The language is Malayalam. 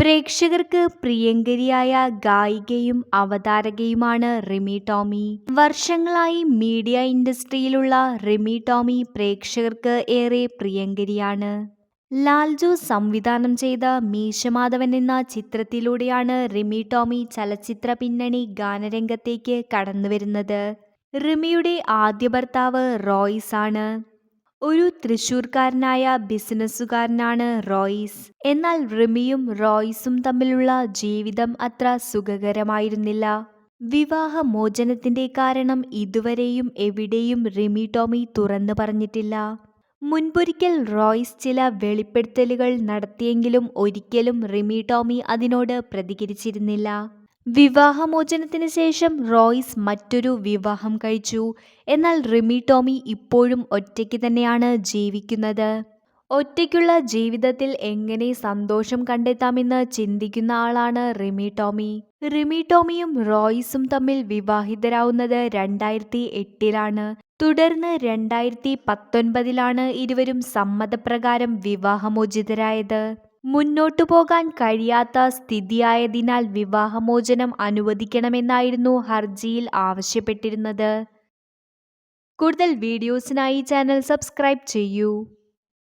പ്രേക്ഷകർക്ക് പ്രിയങ്കരിയായ ഗായികയും അവതാരകയുമാണ് റിമി ടോമി. വർഷങ്ങളായി മീഡിയ ഇൻഡസ്ട്രിയിലുള്ള റിമി ടോമി പ്രേക്ഷകർക്ക് ഏറെ പ്രിയങ്കരിയാണ്. ലാൽജു സംവിധാനം ചെയ്ത മീശമാധവൻ എന്ന ചിത്രത്തിലൂടെയാണ് റിമി ടോമി ചലച്ചിത്ര പിന്നണി ഗാനരംഗത്തേക്ക് കടന്നുവരുന്നത്. റിമിയുടെ ആദ്യ ഭർത്താവ് റോയ്സ് ആണ് ഒരു തൃശൂർക്കാരനായ ബിസിനസ്സുകാരനാണ് റോയിസ്. എന്നാൽ റിമിയും റോയിസും തമ്മിലുള്ള ജീവിതം അത്ര സുഖകരമായിരുന്നില്ല. വിവാഹമോചനത്തിന്റെ കാരണം ഇതുവരെയും എവിടെയും റിമി ടോമി തുറന്നു പറഞ്ഞിട്ടില്ല. മുൻപൊരിക്കൽ റോയ്സ് ചില വെളിപ്പെടുത്തലുകൾ നടത്തിയെങ്കിലും ഒരിക്കലും റിമി ടോമി അതിനോട് പ്രതികരിച്ചിരുന്നില്ല. വിവാഹമോചനത്തിന് ശേഷം റോയ്സ് മറ്റൊരു വിവാഹം കഴിച്ചു. എന്നാൽ റിമി ടോമി ഇപ്പോഴും ഒറ്റയ്ക്ക് തന്നെയാണ് ജീവിക്കുന്നത്. ഒറ്റയ്ക്കുള്ള ജീവിതത്തിൽ എങ്ങനെ സന്തോഷം കണ്ടെത്താമെന്ന് ചിന്തിക്കുന്ന ആളാണ് റിമി ടോമി. റിമി ടോമിയും റോയ്സും തമ്മിൽ വിവാഹിതരാവുന്നത് രണ്ടായിരത്തി എട്ടിലാണ് തുടർന്ന് രണ്ടായിരത്തി പത്തൊൻപതിലാണ് ഇരുവരും സമ്മതപ്രകാരം വിവാഹമോചിതരായത്. മുന്നോട്ടു പോകാൻ കഴിയാത്ത സ്ഥിതിയായതിനാൽ വിവാഹമോചനം അനുവദിക്കണമെന്നായിരുന്നു ഹർജിയിൽ ആവശ്യപ്പെട്ടിരുന്നത്. കൂടുതൽ വീഡിയോസിനായി ചാനൽ സബ്സ്ക്രൈബ് ചെയ്യൂ.